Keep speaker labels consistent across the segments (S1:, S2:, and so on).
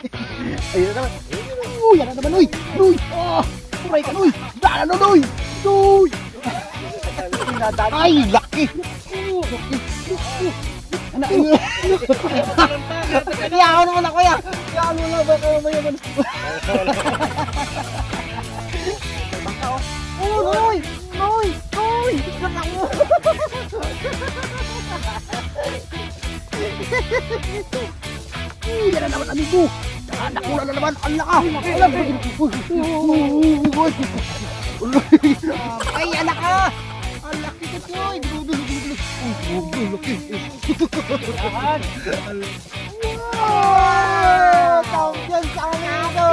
S1: Ayun na naman. Uy, yan na naman, uy. Uy, oh. Turay ka, uy. Dala na, uy. Uy. Ay, laki. Laki. Ano, ano? Ako naman ako, ya. Kaya ano na, baka may naman. Baka, oh. Uy, uy, uy. Baka mo. Uy, yan na naman, amigo. Mo na naman, ang laka. Alam. Ay, anak ka. Ang laki ka. Wow! Champion sa amigo.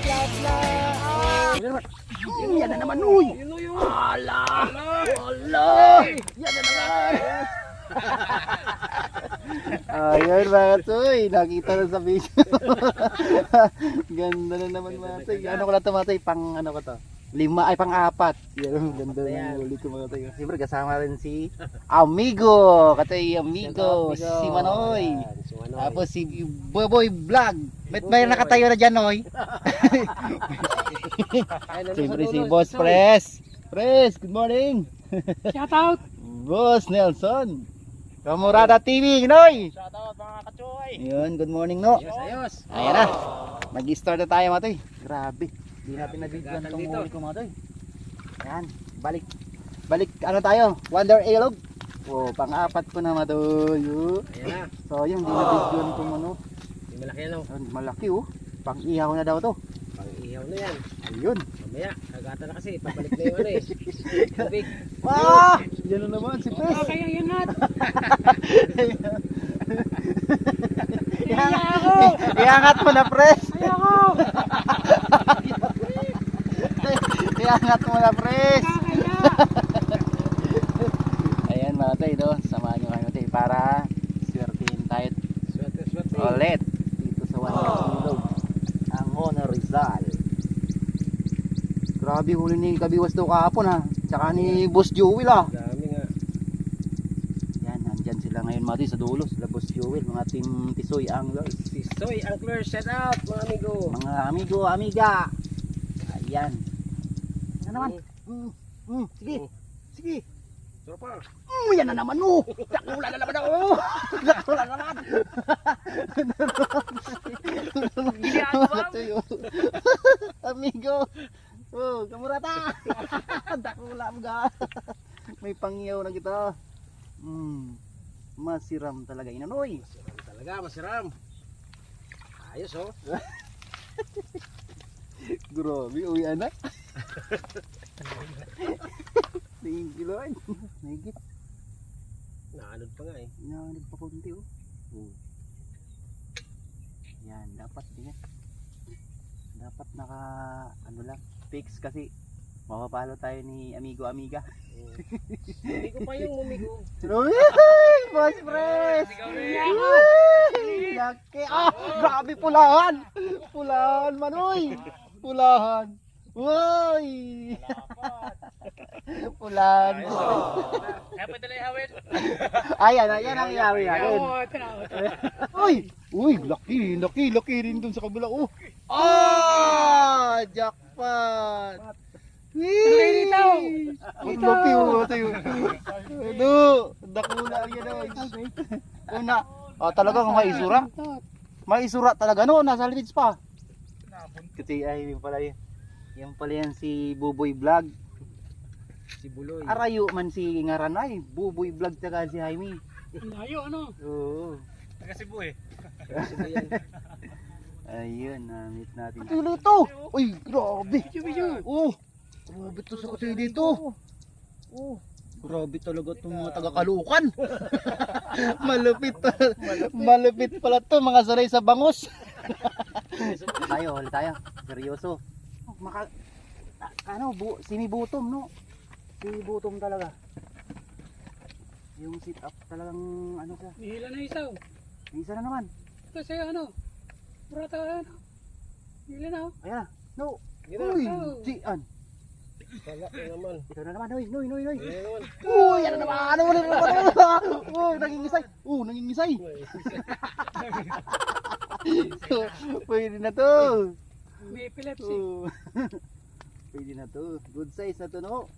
S1: Plapla. Yan na naman, uy. Ala. Ala. Yan na naman. Ayun mga Toy, nakita na sa video. Ganda na naman mga Toy. Ano ko na ito mga Toy? Pang ano ko to? Lima ay pang apat. Yan, ganda na yung huli ko mga Toy. Siyempre kasama rin si Amigo. Katoy Amigo, si Manoy. Tapos si Boboy Vlog. Ba't may nakatayo na dyan,
S2: nandun
S1: Siyempre si Boss. Pres. Pres, good morning.
S3: Shout out!
S1: Boss Nelson. Kamurada TV, Noy.
S2: Shout out mga kachoy.
S1: Yun, good morning, no.
S2: Ayos, ayos.
S1: Ayan na. Mag-start na tayo, Matoy. Grabe. Hindi natin nabigyan itong huli ko, Matoy. Ayan. Balik. Balik, ano tayo? Wonder Ilog. Oh, pang-apat ko na, Matoy.
S2: Ayan na.
S1: So, yun, hindi nabigyan itong ano.
S2: May malaki ano.
S1: Ayun, Malaki, oh. Pang-ihaw na daw to.
S2: Pang ihaw na yan.
S1: Ayun.
S2: Mamaya, kagata na kasi. Papalik na yung ano eh. Tubig.
S1: Ah! Yan na naman, si Pres.
S3: Ah, kaya yan nga!
S1: Iangat, iangat mo na, Pres.
S3: Kaya ako!
S1: Iangat mo na, Pres. Ayan mga tay, no? Samahan nyo kayo tay para swertihin tayo
S2: Swerte, swerte.
S1: ulit dito sa Wonder Ilog. Ang Honor Rizal. Grabe huli ni Kabiwas daw kahapon ha. Tsaka ni Boss Jewel ha.
S2: Dami nga.
S1: Yan, nandyan sila ngayon mga tay sa dulo. Sila Boss Jewel, mga team Tisoy Anglers.
S2: Si Soy Angler, shout out mga amigo.
S1: Mga amigo, amiga. Ayan. Ano naman? Mm, mm, sige, sige.
S2: Tropa.
S1: Mm, yan na naman oh. Dakula na naman ako. Dakula na naman. Amigo. Oh, kamurata. Dakula mo ga. May pangyaw na kita. Mm. Masiram talaga inanoy.
S2: Masiram talaga, masiram. Ayos oh.
S1: Grabe, uwi anak. You Lord. Nagit.
S2: Naanod pa nga eh.
S1: Nanganib pa konti oh. Oh. Yan, dapat din. Dapat naka, ano lang, fix kasi mapapalo tayo ni Amigo Amiga.
S2: Hindi ko pa yung umigo.
S1: Uy! Boss Press! Uy! Laki! Ah! Grabe pulahan! Pulahan man uy! Pulahan! Uy! Pulahan!
S2: Kaya pwede na ihawin.
S1: Ayan, ayan ang yawi natin. Uy! Uy, laki, laki, laki rin dun sa kabila. Oh! Ah! Jackpot!
S3: Laki dito.
S1: Ang laki oh, tayo. Ano? Dakula yan oh. Una. Oh, talagang may isura. May isura talaga no, nasa lids pa. Kasi ay yun pala yun. Yan pala yan si Buboy Vlog.
S2: Si Buloy.
S1: Arayo man si Ngaran ay, Buboy Vlog taga si Jaime.
S3: Layo, ano?
S1: Oo.
S2: Taga Cebu eh.
S1: Ayun, na-meet natin. Tuloy to! Uy, grabe! Oh! Grabe to sa kasi dito. Oh. Grabe talaga itong mga taga-kalukan. malupit pala. malupit pala to mga saray sa bangos. tayo, huli tayo. Seryoso. Maka ano, bu, sinibutom no. Sinibutom talaga. Yung sit up talagang ano siya.
S3: Nihila na isaw.
S1: Isa na naman.
S3: Ito sa'yo, ano? Murata, ano? Nihila na, oh.
S1: Ayan. No.
S2: Na.
S1: Uy,
S3: Oh.
S1: dian.
S2: Wala na naman.
S1: Ito na naman, noy, noy.
S2: Ayan naman.
S1: Uy, ano naman, ano naman, ano naman. Uy, nangingisay. Uh, nangingisay. Pwede na to.
S3: May epilepsy.
S1: Oh. Pwede na to. Good size na to, no?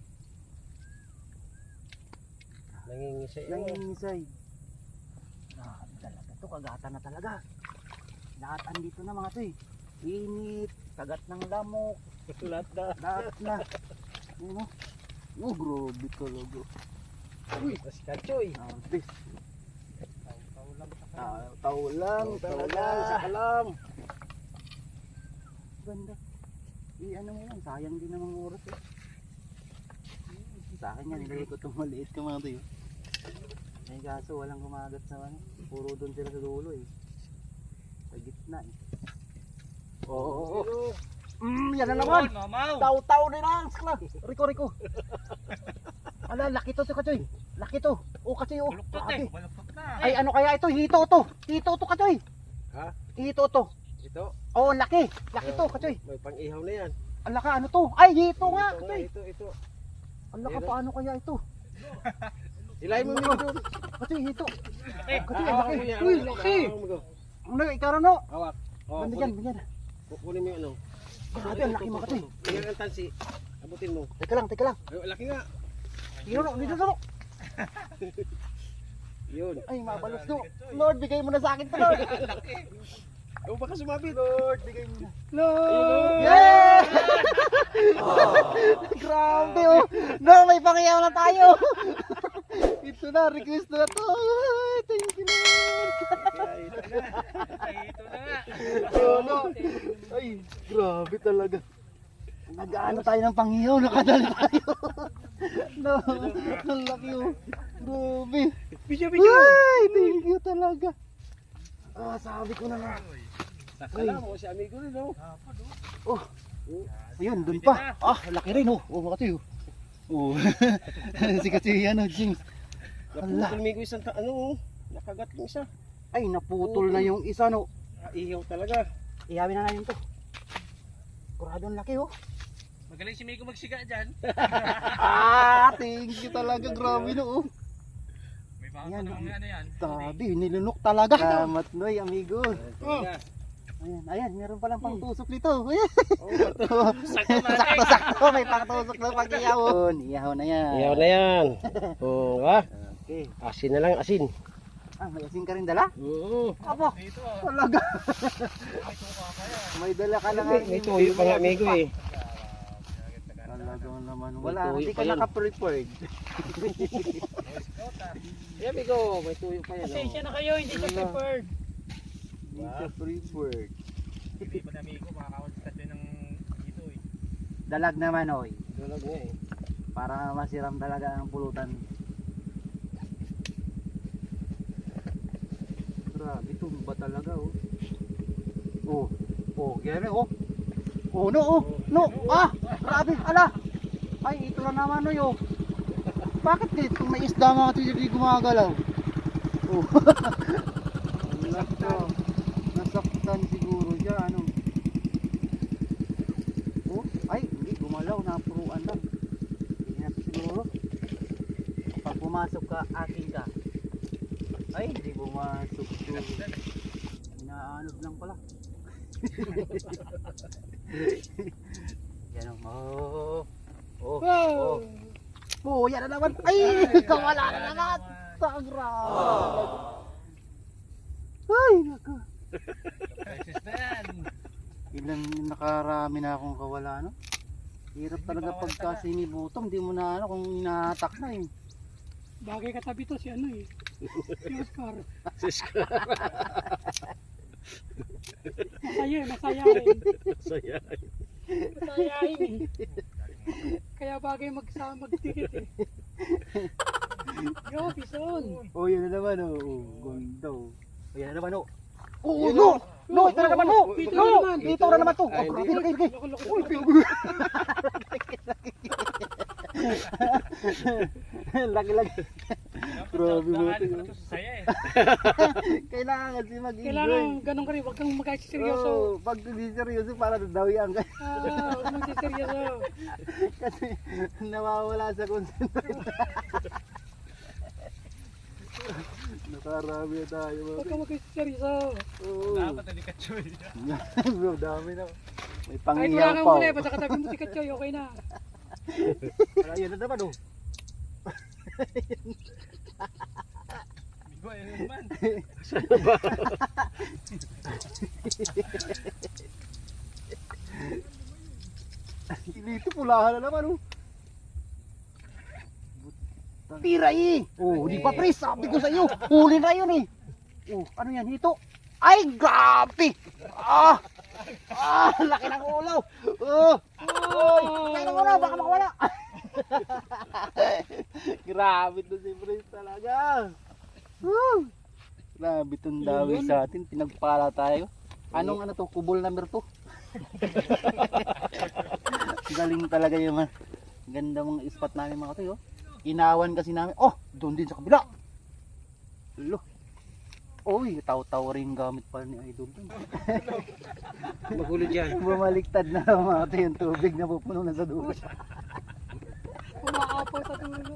S2: Nangingisay. ako.
S1: Nangingisay. Grabe talaga to. Kagatan na talaga. Lahat andito na mga to eh. Init, kagat ng lamok,
S2: Lahat na.
S1: lahat na. Ano? Oh, grabe talaga.
S2: Uy, mas kachoy.
S1: Ah. Ah, tao lang, tao
S2: Talaga,
S1: lang.
S2: sa kalam.
S1: Ganda. I ano mo yan, sayang din namang oras eh. Sa akin yan, nilagay ko itong maliit ka mga tayo. Eh kaso walang kumagat sa ano. Puro doon sila sa dulo eh. Sa gitna eh. Oo, oo, oo. Mm, yan na naman. Tao-tao din ang sakla. Riko, Riko. Ala, laki to to kachoy. Laki to. Oh, kachoy oh. Grabe. Ay, ano kaya ito? Hito to. Hito to kachoy.
S2: Ha?
S1: Hito to.
S2: Ito.
S1: Oh, laki. Laki to kachoy.
S2: May pang-ihaw na yan.
S1: Ang laka, ano to? Ay, hito nga. Kachoy.
S2: ito, ito.
S1: Ang laka, paano kaya ito?
S2: Ilay mo mo doon.
S1: Kachoy, hito. Kachoy, ang laki. Uy, laki.
S2: go.
S1: Ano, ikaw no?
S2: Hawak. Oh,
S1: Banda dyan,
S2: kunin,
S1: banda dyan.
S2: kunin mo yung ano.
S1: Grabe, ang laki kachoy.
S2: Tingnan ang tansi. Abutin mo.
S1: Teka lang, teka lang.
S2: Ay, laki nga.
S1: Dito no, dito no.
S2: Yun.
S1: Ay, mabalos no. Lord, bigay mo na sa akin to, Lord.
S2: Oh, baka sumabit.
S1: Lord, bigay mo na.
S3: Lord!
S1: Yeah! Grabe oh. No, may pangiyaw na tayo. Ito na, request na to. Thank you, Lord. Ano? Ay, grabe talaga. Nag-ano tayo ng pangiyaw, nakadali tayo. no, ang laki oh. Grabe.
S3: Video, video!
S1: Ay, thank you talaga. Ah, sabi ko na nga.
S2: Sa kalam mo, si amigo rin, oh.
S1: Oh, ayun, dun pa. Ah, laki rin oh. Oh, makati oh. Oh, si kasi ano. Hala.
S2: Naputol amigo isang, ta- ano, oh. Nakagat yung isa.
S1: Ay, naputol na yung isa no.
S2: Ah, Ihaw talaga.
S1: Iyawin na natin to. Kurado ang laki oh.
S3: Magaling si Miko magsiga dyan.
S1: Ah, thank you talaga. Grabe no oh.
S3: May
S1: Ayan,
S3: baka ano yan.
S1: Sabi, nilunok talaga. Salamat noy, amigo.
S2: Talaga.
S1: Ayan, ayan, meron palang pangtusok dito. Ayan.
S2: Oh, bato.
S1: sakto, sakto. May pangtusok na pag-iyaw. Oh, iyaw na yan.
S2: Ihaw na yan. Oh, ah.
S1: Okay.
S2: Asin na lang, asin.
S1: Ah, may asin ka rin dala?
S2: Oo.
S1: Apo,
S3: Dito ah.
S1: talaga. may dala ka na nga.
S2: May, may tuyo pa nga, amigo eh.
S1: Talaga naman. Wala, hindi
S2: pa
S1: ka naka-prepared.
S2: Eh, amigo, may tuyo pa yan.
S3: Pasensya
S2: Oh.
S3: na kayo, hindi siya prepared.
S1: Hindi ka prepared.
S3: Hindi pa dami ko, makakawal sa ng dito eh.
S1: Dalag naman, oy.
S2: Dalag eh.
S1: Para masiram talaga ang pulutan. Grabe, tumba talaga, oh. Oh, oh, yan oh. Oh, no, oh, no, ah, grabe, ala. Ay, ito na naman, oh, yo. Bakit dito may isda mga hindi gumagalaw? Oh. Nasaktan. Nasaktan siguro siya, ano. Oh, ay, hindi gumalaw, napuruan lang. Hindi natin siguro. Pag pumasok ka, akin ka. Ay, hindi pumasok. Inaanod lang pala. Yan o. Oh. Oh. Oh. Oh, yan na naman. Ay, kawala na naman. Sagra. Ay, naku.
S3: Precious na yan.
S1: Ilan nakarami na akong kawala, no? Hirap talaga pagka sinibutong, di mo na ano kung inahatak na eh.
S3: Bagay katabi to si ano eh. Si Oscar. Masaya eh, masayain.
S2: Saya.
S3: Masayain eh. Kaya bagay magsama magtikit eh. Yo, Bison.
S1: Oh, yan na naman, oh. Ganda, oh. Oh, yan na naman, oh. Oh,
S2: Yan,
S1: no! No, ito na naman!
S3: Dito
S1: No! Dito na naman to! Oh,
S2: hindi.
S1: grabe.
S3: Loko, loko,
S1: Uy, pinag- Laki-laki. Grabe mo ito.
S3: eh.
S1: Kailangan kasi mag-enjoy.
S2: Kailangan ganun ka rin, huwag kang magkaseryoso.
S1: Oo, pag hindi seryoso para dadawian ka.
S2: Ah, huwag magsiseryoso.
S1: kasi nawawala sa concentration. Nakarami na tayo.
S2: Huwag kang magkaseryoso.
S1: Oo.
S3: Dapat hindi ka choy.
S1: Bro, dami na. May
S2: Kahit wala
S1: pangiyaw
S2: kang
S1: pa.
S2: huli, basta katabi mo si Katchoy, okay na.
S1: Ayun na naman oh.
S3: Bigo, ayun naman.
S1: Dito pulahan na naman oh. Tira eh. Oh, di pa pre, sabi ko sa iyo. Huli na yun eh. Oh, ano yan? Hito. Ay, grabe. Ah. Ah, laki ng ulo. Oh. Oh, laki ng ulo, baka makawala. grabe to si Prince talaga. Woo. Grabe tong dawi sa atin. Pinagpala tayo. Anong ano to? Kubol number 2. Galing talaga yung mga ganda mga spot namin mga tayo. Inawan kasi namin. Oh, doon din sa kabila. Lo. Uy, taw-taw rin gamit pala ni Idol dun.
S2: Magulo dyan.
S1: Bumaliktad na mga yung tubig na pupuno na sa dulo.
S2: Umaapaw sa tulo.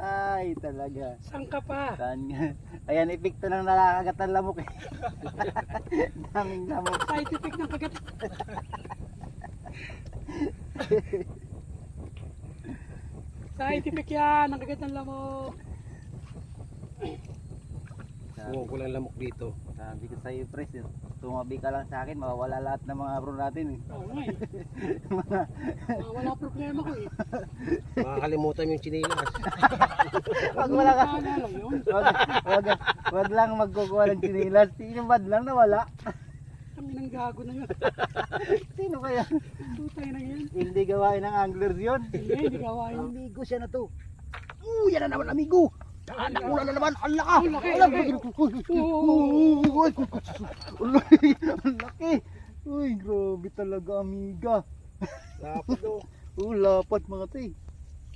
S1: Ay, talaga.
S2: Saan ka pa?
S1: Saan nga? Ayan, epekto ng nakakagat ng lamok eh. Daming lamok.
S2: Side effect ng kagat. Effect yan, ang kagat ng lamok.
S1: Sabi,
S2: ko lang lamok dito.
S1: sabi ko sa'yo, Pres, eh, tumabi ka lang sa akin, mawawala lahat ng mga bro natin eh.
S2: Oo nga eh. Ah, wala problema ko eh.
S4: Makakalimutan mo yung chinilas.
S1: Pag wala ka, wag, wag, wag lang magkukuha ng chinilas. Sino bad lang nawala?
S2: Kami nang gago na yun.
S1: Sino kaya?
S2: Tutay na yan.
S1: Hindi gawain ng anglers yun.
S2: Hindi, hindi gawain.
S1: Amigo siya na to. Uh, yan na naman amigo. Ah, nakula na naman. Ang laka.
S2: Ang laki,
S1: Ang
S2: laki.
S1: Ang laki. Uy, grabe talaga amiga.
S4: Dapat do.
S1: Oh, lapat mga tay.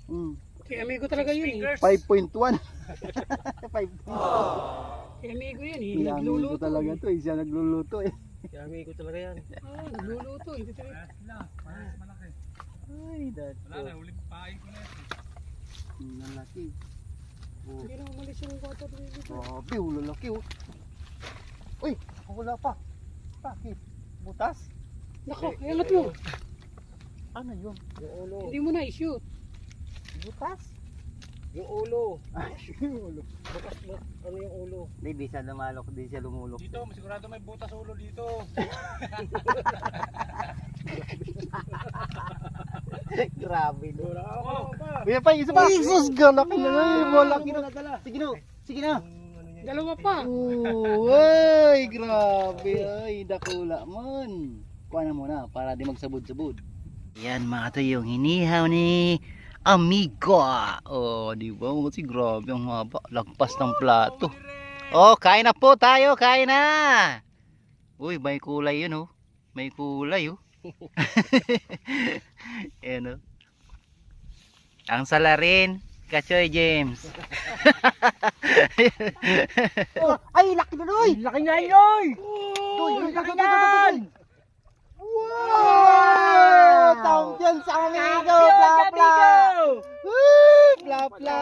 S1: Mm.
S2: Kaya amigo talaga yun eh.
S1: 5.1. 5.
S2: Kaya amigo yun eh.
S1: Amigo
S2: Nagluluto.
S1: talaga to. eh. Siya nagluluto eh.
S4: Kaya amigo talaga yan.
S2: Oo, nagluluto. Hindi talaga.
S3: Parehas malaki.
S1: Ay, that's
S3: Wala na, huling pain ko na yun.
S1: Ang laki. Oh,
S2: Hindi na umalis yung water dito.
S1: grabe. Oh, lalaki oh. Uy, wala pa. Bakit? Butas?
S2: Nako, iangat mo.
S1: Ano yun?
S4: Yung ulo.
S2: Hindi mo na i-shoot.
S1: Butas?
S4: Yung ulo.
S1: Ay, ulo.
S4: Bukas ba? Ano yung ulo?
S1: Hindi, di siya lumalok, di siya lumulok.
S3: Dito, masigurado may butas ulo dito.
S1: Grabe no.
S3: Oh.
S4: pa.
S1: Kuya pa, isa pa. Jesus, galaki na nga. Malaki na. Sige no, sige na.
S4: Ano?
S2: Dalawa pa.
S1: Ay, grabe. Ay, dakula man. Kuha na muna para di magsabod-sabod. Yan mga to yung hinihaw ni Amigo. Oh, di ba? Kasi grabe ang haba. Lagpas ng plato. Oh, kain na po tayo. Kain na. Uy, may kulay yun oh. May kulay oh. Ayan oh. Ang salarin. Kachoy James. oh, ay, laki na doy.
S4: Laki nga yun!
S1: Doy, doy, laki yan. Wow! Champion sa amigo. Pla-pla. Pla-pla.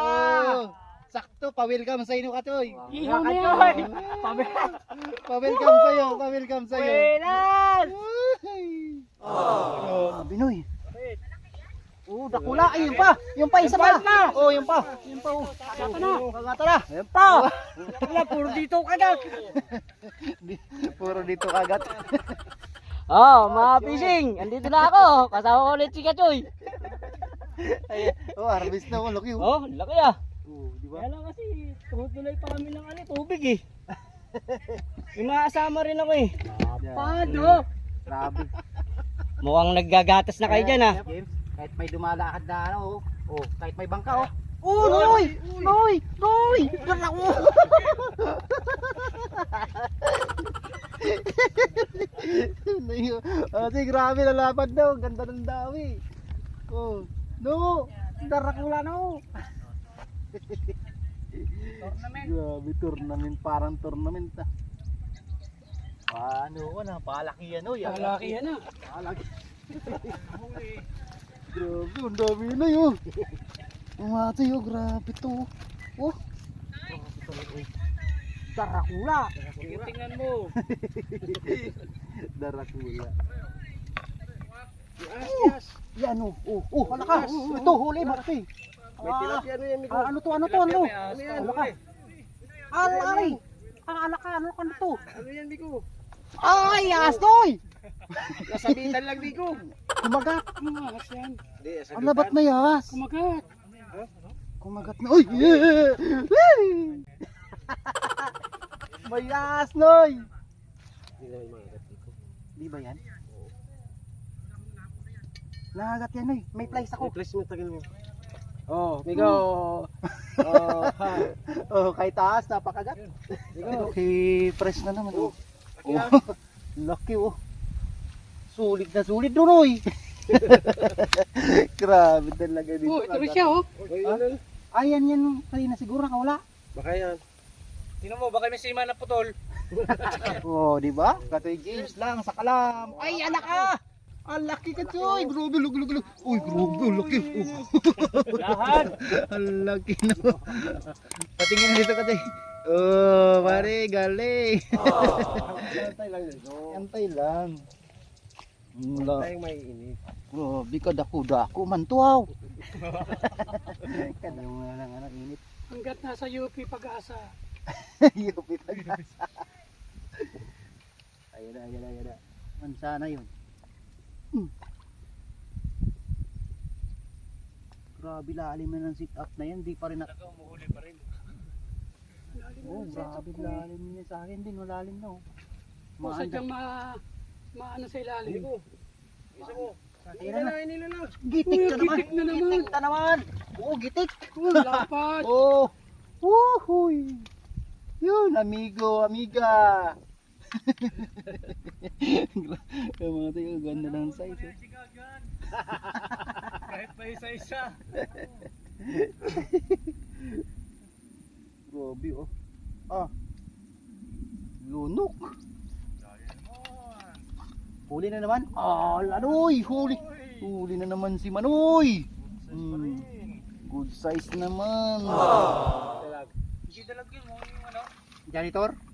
S1: Oh. Sakto, pa-welcome sa inyo, Katoy.
S2: Ihaw na yan.
S1: Pa-welcome sa iyo, pa-welcome sa iyo.
S4: Pinas!
S1: Oh, Binoy. Oh, dakula. Ay, yun pa. Yung pa, isa pa. Oh, yung pa. Yung pa. Oh. Kagata na. Kagata na. Yung pa.
S4: Wala, puro dito ka na.
S1: Puro dito kagat.
S5: Oh, mga fishing. Andito na ako. Kasama ko ulit si Kachoy.
S1: Ay, oh, harvest na ako. Laki. Oh,
S5: Oh, laki ah.
S1: Oh, di ba?
S5: Kaya lang kasi tumutuloy pa kami ng ano, tubig eh. Yung makasama rin ako eh.
S1: Pado. Grabe.
S5: Mukhang naggagatas na kayo dyan ah.
S1: James, kahit may dumalakad na ano, oh, oh kahit may bangka, oh. Oh, Noy! Noy! Noy! Gala ko! Ate, grabe lalapad daw. Ganda ng dawi. Oh, no. Darakula no.
S5: Tournament.
S1: Grabe, tournament. Parang tournament ah. Paano ko na? Palaki yan oh. Yan.
S5: Kalaki yan ah.
S1: Palaki. grabe, ang dami na yun. Ang ate yun, grabe to. Oh. Darakula.
S5: Tingnan mo.
S1: Darakula.
S4: Yes, yes.
S1: Yan oh. Oh, oh, hala ka. Oh, ito, huli, malaki.
S4: May tilapia ano yan, Miko.
S1: Ah, ano to, ano to, ano?
S4: Ano yan?
S1: Hala ka. Alay! Ah, ala ka, ano ka na to?
S4: Ano yan, Miko?
S1: Ay, astoy!
S4: Nasabitan lang, Miko.
S1: Kumagat.
S5: Kumakas yan.
S4: Hindi, nasabitan.
S1: Ang labat na yas.
S5: Kumagat.
S1: Kumagat na. Uy! Yeah! Whee! May yas, noy!
S4: Hindi
S1: ba yan? Nangagat yan, noy. May place ako.
S4: Replace mo, tagal mo. Oh, Miko. Oh, ha.
S1: Oh, kay taas, napakagat.
S4: Miko.
S1: Okay, press na naman. Oh, oh. Laki, oh. Sulit na sulit doon, oy. Grabe talaga dito.
S5: Oh, ito rin siya oh.
S4: Ano?
S1: Ayan yan, kanina siguro nakawala.
S4: Baka yan.
S3: Tingnan mo, baka may sima na putol.
S1: Oh, di ba? Katoy James lang sa kalam. Ay, anak ka! Ang laki ka, Choy! Grabe, lug, lug, lug. Uy, grabe, ang laki.
S3: Lahat.
S1: ang laki, no? Patingin na dito, Katoy. Oh, pare, galing.
S4: Antay lang, Miko.
S1: Antay lang. Wala.
S4: Antay may init.
S1: Grabe ka, dako-dako man to, aw. Nga lang, anak, init.
S5: Hanggat nasa UP pag-asa.
S1: Yupi pag-asa. Ayun na, ayun na, ayun na. Man sana yun. Hmm. Grabe lalim na ng sit up na yan, di pa rin na...
S3: Umuhuli pa rin.
S1: Oh, grabe lalim niya sa akin din, malalim na oh.
S5: O sadyang ma... Maano sa ilalim.
S4: Miko. Isa mo.
S1: Ayun na,
S4: Nila, lang.
S1: gitik
S5: Uy,
S1: naman.
S5: gitik na naman.
S1: Gitik ka naman. Oo, gitik.
S5: Oh, lapad.
S1: Oh, woohooy. Yun, amigo, amiga. Yung mga tayo, ganda ng size. Eh.
S3: Kahit pa isa-isa.
S1: Grabe oh. Ah. Lunok. Huli na naman. Ah, lanoy, huli. Huli na naman si Manoy. Hmm. Good size naman.
S3: Hindi dalag yun, mo yung ano.
S1: Janitor?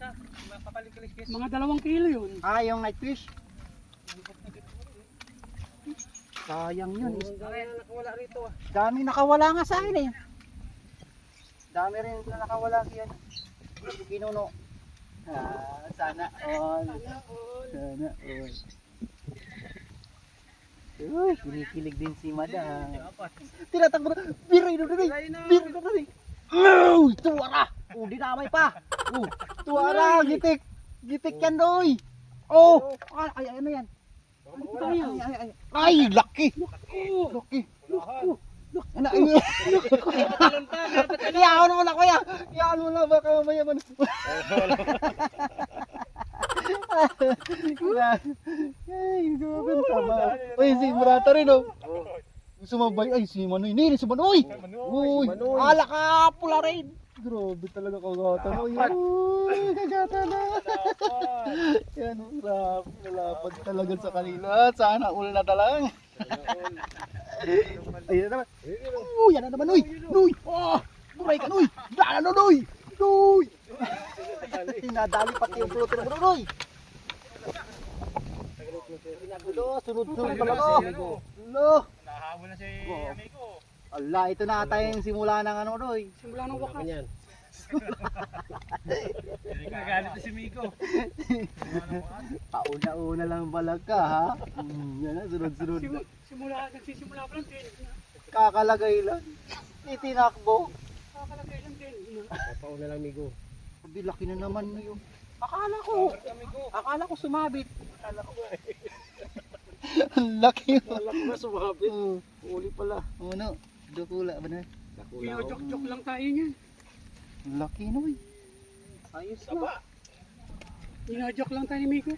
S3: Isa. Yung kapalik-kalis
S5: Mga dalawang kilo yun.
S1: Ah, yung night fish. Sayang yun.
S4: Ang dami na nakawala rito ah.
S1: Dami nakawala nga sa akin eh. Dami rin na nakawala siya. Kinuno. Ah, sana all. Sana all. Uy, kinikilig din si Madam. Tinatakbo na. Biray na rin. Biray na rin. Uy, tuwara. Oh, dinamay pa. Oh, tuwara. Gitik. Gitik yan, doy. Oh, ay, ay, ano yan? Ay, ay, ay, ay. Ay, laki. Laki. Ano, ay, Iyawan mo na kuya. Iyawan mo na baka mamaya man. Ay, grabe ang tama. Uy, si Murata rin oh. Sumabay. Ay, si Manoy. Nini, si Manoy. Uy, ala ka, pula rin. Grabe talaga kagata mo. Uy, kagata na. Yan, grabe. Nalapad talaga sa kanila. Sana all na talang. Ayun na naman. Uy, yan na naman, Uy. Uy, oh. Turay ka, Uy. Dala na, Uy. Uy. Nadali pati yung floater mo, Uy. Lo, sunod-sunod talaga. Lo.
S3: Nahabol na si amigo.
S1: Ala, ito na ata yung simula ng ano, Uy.
S5: Simula ng wakas.
S4: Ganyan.
S3: Hindi kagalit na si Miko.
S1: Pauna-una lang balag ka, ha? Mm, yan na, sunod-sunod.
S5: Simu- simula, nagsisimula pa lang din.
S1: Kakalagay lang. Itinakbo.
S5: Kakalagay lang din.
S4: Papauna lang, Migo.
S1: Sabi, laki na naman yun. Akala ko, akala ko sumabit. Ang laki yun.
S4: Alam ko na sumabit.
S1: Oo.
S4: Uli pala.
S1: Ano, dukula ba na?
S4: Nakula
S5: Pino
S4: ako.
S5: joke-joke lang tayo niyan.
S1: Laki na, Uy. Ayos na.
S5: Pino joke lang tayo ni Miko.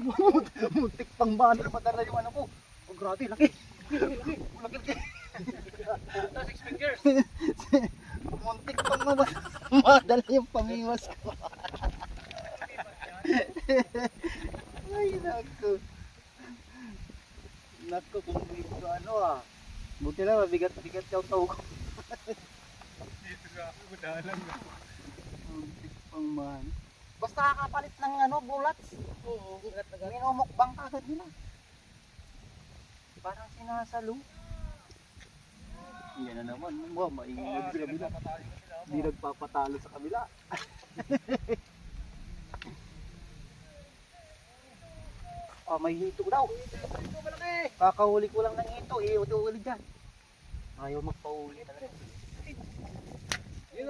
S1: Muntik pang banner madala yung ano ko. Oh, grabe, laki. Laki, laki.
S3: Six fingers.
S1: Muntik pang madala yung pamiwas ko. Ay, naku. Naku, kung dito ano ah. Buti na, mabigat-bigat yung tao ko.
S3: Dito sa ako, madalang na.
S1: Pang man. Basta kakapalit ng ano, bulats.
S2: Oo, ugat na gano'n.
S1: Minumukbang ka agad nila. Parang sinasalo. Yan na naman. Wow, maingay. Hindi nagpapatalo sa kabila. oh, may hito daw. Kakahuli ko lang ng hito. Eh, uli dyan. Ayaw magpahuli talaga.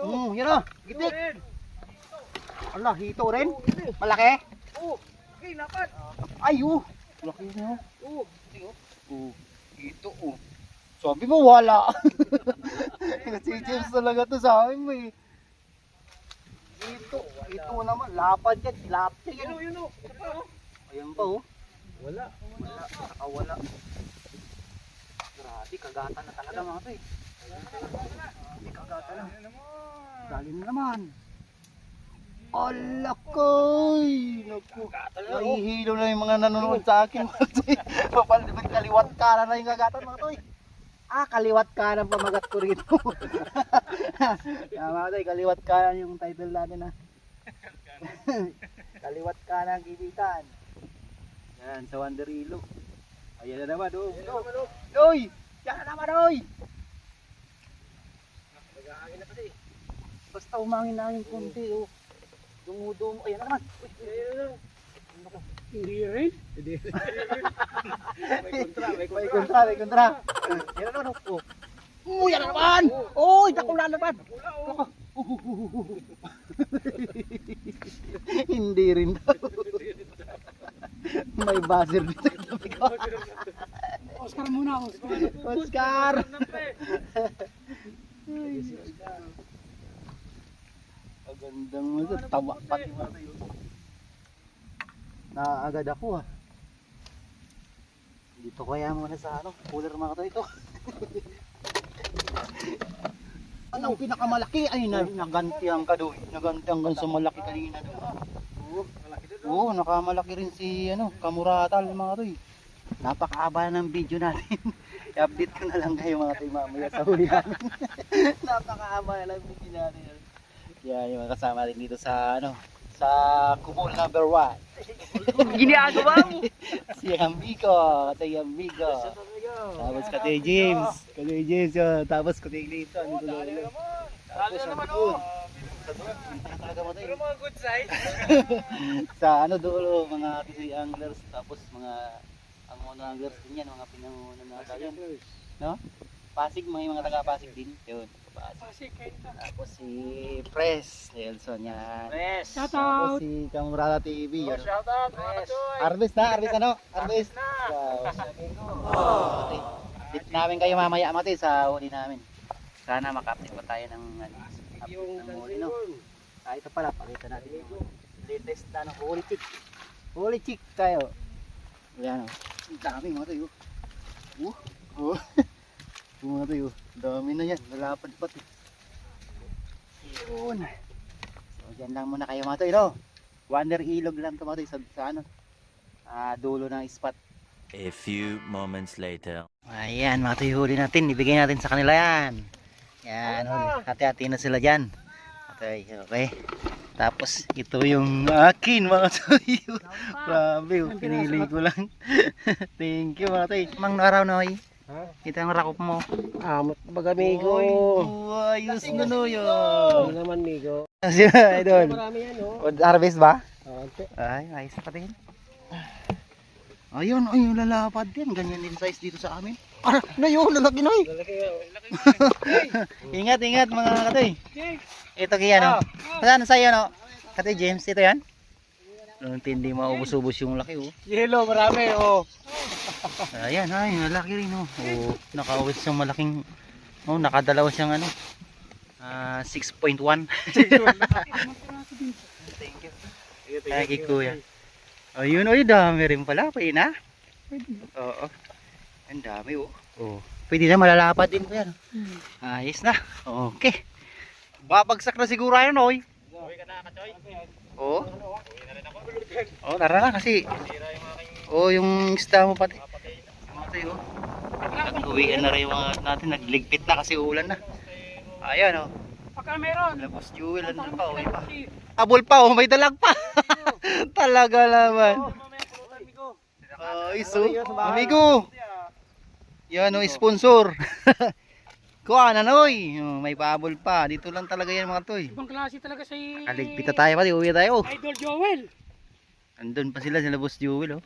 S1: Hmm, yun o. Gitik. Ala, hito rin. Malaki.
S3: Oo. Okay, lapat.
S1: Ay, oh. Laki na.
S3: Oo.
S1: Oh, ito oh. Sabi mo wala. si James talaga to sa amin mo eh. Ito, ito naman, lapad yan, tilapia yan.
S3: Yun o, yun o.
S1: Ayan pa oh.
S3: Wala.
S1: Wala, nakawala. Grabe, kagatan na talaga mga eh. Grabe, kagatan na. Dali na naman. Alakoy! Naku, nahihilo na yung mga nanonood sa akin. Papalibig kaliwat kanan na yung kagatan mga to eh. Ah, kaliwat kanan pamagat ko rito. Tama tayo, kaliwat kanan yung title natin ha. kaliwat kanan gibitan. Yan, sa Wanderilo. Ayan na naman, oh. oh. Oy! Yan na naman, oy!
S3: Nag-aangin na kasi.
S1: Basta umangin na yung konti, oh. Dumudumo. Ayan na naman. Uy,
S5: Hindi rin.
S3: May kontra, may
S1: may
S3: kontra.
S1: kontra, may kontra. Yan na naman, oh. Oh, yan na naman! Oy, nakula na naman!
S3: Wala o.
S1: Hindi rin daw. May buzzer dito sa tabi ko.
S5: Oscar muna, Oscar.
S1: Oscar! Magandang mo ito. Tawa pati mo tayo. Naagad ako ah. Dito kaya muna sa ano, cooler mga to ito. Anong pinakamalaki ay na, nagantihan ka doon. Nagantihan ka sa malaki kanina doon. Oo. Nakamalaki rin si ano, Kamuratal mga to eh. Napakaaba ng video natin. I-update ko na lang kayo mga tayo mamaya sa huli namin. Napakaaba na lang video natin. Yan yung mga kasama rin dito sa ano, sa Kubol number 1.
S5: Ginagawa mo.
S1: si Amigo, katay Amigo. Tapos katay James, katay James yun. Tapos katay Lito, ano dulo.
S3: Dali na naman Pero mga good size.
S1: sa ano dulo, mga Pinoy anglers, tapos mga ang mga anglers din yan, mga pinangunan na tayo. No? Pasig, mga mga taga Pasig din. Yun, Pasig. Tapos si Pres Nelson yan.
S3: Yes.
S5: Shout
S1: Tapos
S5: out.
S1: si Kamurata TV. Yan.
S3: Shout out mga kachoy.
S1: Harvest na, harvest ano? Harvest.
S3: na.
S1: Wow. Dip namin kayo mamaya mati sa huli namin. Sana makapit pa tayo ng ano, ng huli no. Ah, ito pala, pakita natin yung latest na ano, holy chick. Holy chick tayo. Ayan o. Ang dami mga tayo. Oh. Oh. Yung mga tayo. Dami na yan. Lalapad pati. Yun. So, dyan lang muna kayo mga tayo. No? Wander ilog lang ito mga tayo sa, sa ano. Ah, dulo ng spot.
S6: A few moments later.
S1: Ayan, mga tayo huli natin. Ibigay natin sa kanila yan. Yan. Hati-hati na sila dyan. Okay, okay. Tapos, ito yung akin, mga tayo. Grabe, oh, pinili ko lang. Thank you, mga tayo. Mang araw na, oy.
S4: Ha?
S1: Kita ang rakop mo.
S4: Amot baga, migo.
S1: Oy, ayos mo no
S4: Ano
S1: yun.
S4: naman, migo.
S1: Kasi, idol.
S4: Marami yan, oh.
S1: O, Harvest ba?
S4: Ah.
S1: Ay, ayos na patingin. Ayun, ay, yung lalapad din. Ganyan din size dito sa amin. Ah, na yun, lalaki na eh.
S4: Oh.
S1: Ingat, ingat mga katoy. Ito kaya no. Saan sa'yo no? Katoy James, ito yan? Ang tindi maubos-ubos yung laki oh.
S4: Yellow, marami, oh.
S1: Ayan, ay, malaki rin oh. Oh, nakaubos yung malaking Oh, nakadalawa siyang ano. Ah, 6.1. Thank you. Ay, kuya. Oh, yun, oh, dami rin pala. Pwede na? Oo. Ang dami, oh. Oh. Pwede na, malalapad din ko yan. Ayos na. Okay. Babagsak na siguro yan, oy.
S3: Uwi ka na, Kachoy.
S1: Oo.
S3: Uwi na rin ako.
S1: Oh, tara na kasi.
S3: Aking
S1: Oh, yung isda mo pati. Matay, oh. Nag-uwian na rin yung mga natin. Nagligpit na kasi ulan na. Ayan, oh.
S5: Pagka meron.
S1: Labos jewel, ano pa, uwi pa. Abol pa, oh, may dalag pa. Talaga naman. Oh, iso. Amigo. Yan, oh, sponsor. Kuha na, noy. Oh, may pabol pa. Dito lang talaga yan mga toy.
S5: Ibang klase talaga si
S1: Kaligpit na tayo pati, uwi tayo.
S5: Idol Joel.
S1: Andun pa sila sila Boss Jewel, oh.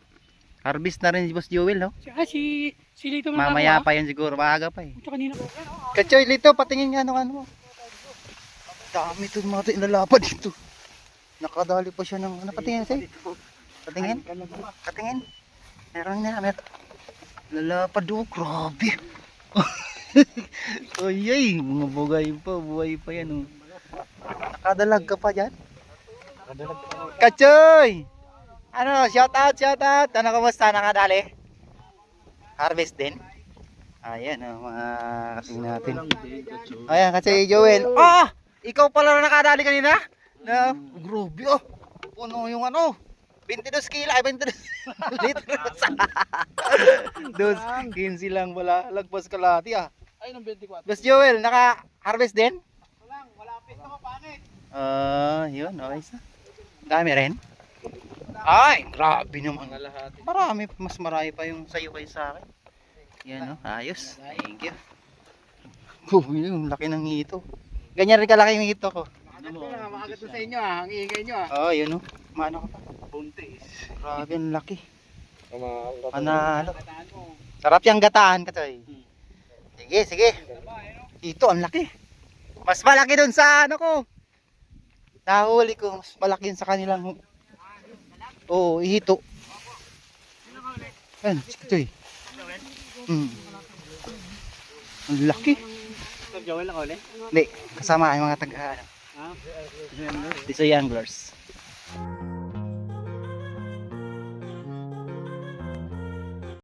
S1: Harvest na rin si Boss Jewel, oh.
S5: Si, ah, si, si Lito
S1: Mamaya pa yan siguro, maaga pa eh.
S5: Ito kanina.
S1: Kachoy, Lito, patingin nga ano ano. Dami ito mga ito, inalapad dito. Nakadali pa siya ng, ano patingin sa'yo? Patingin? Patingin? Meron na, meron. Lalapad oh, grabe. Oy, ay, mga bugay pa, buhay pa yan oh. Nakadalag ka pa dyan? Kachoy! Ano, shout out, shout out. Ano, kamusta? Nakadali? Harvest din? Ayan, oh, mga kasing natin. Ayan, kasi Joel. Ah! Ikaw pala na nakadali kanina? Na, grabe oh. Puno yung ano. 22 kilo, ay 22 litros. Dos, 15 lang wala. Lagpas kalati ah.
S4: Ay, nung 24.
S1: Boss Joel, naka-harvest din?
S4: Walang, malapit ako pangit.
S1: Ah, yun, okay sa. Dami rin. Ay, grabe naman.
S4: Mga lahat.
S1: Marami, mas marami pa yung sayo kayo sa akin. Yan oh, ayos. Thank you. Oh, yung laki ng hito. Ganyan rin kalaki yung hito ko.
S4: Ano mo? Makagat na sa inyo ah. Ang ingay nyo ah.
S1: Oh, yun oh. Maano ka pa?
S4: Buntis.
S1: Grabe, ang laki. Panalo. Sarap yung gataan ka Sige, sige. Ito, ang laki. Mas malaki dun sa ano ko. Nahuli ko, mas malaki yun sa kanilang Oo, oh, ihito. Ayan, si Katoy. Mm. Ang laki.
S4: Joel lang ulit.
S1: Hindi, kasama yung mga taga ano.
S4: Ah.
S1: Dito sa anglers.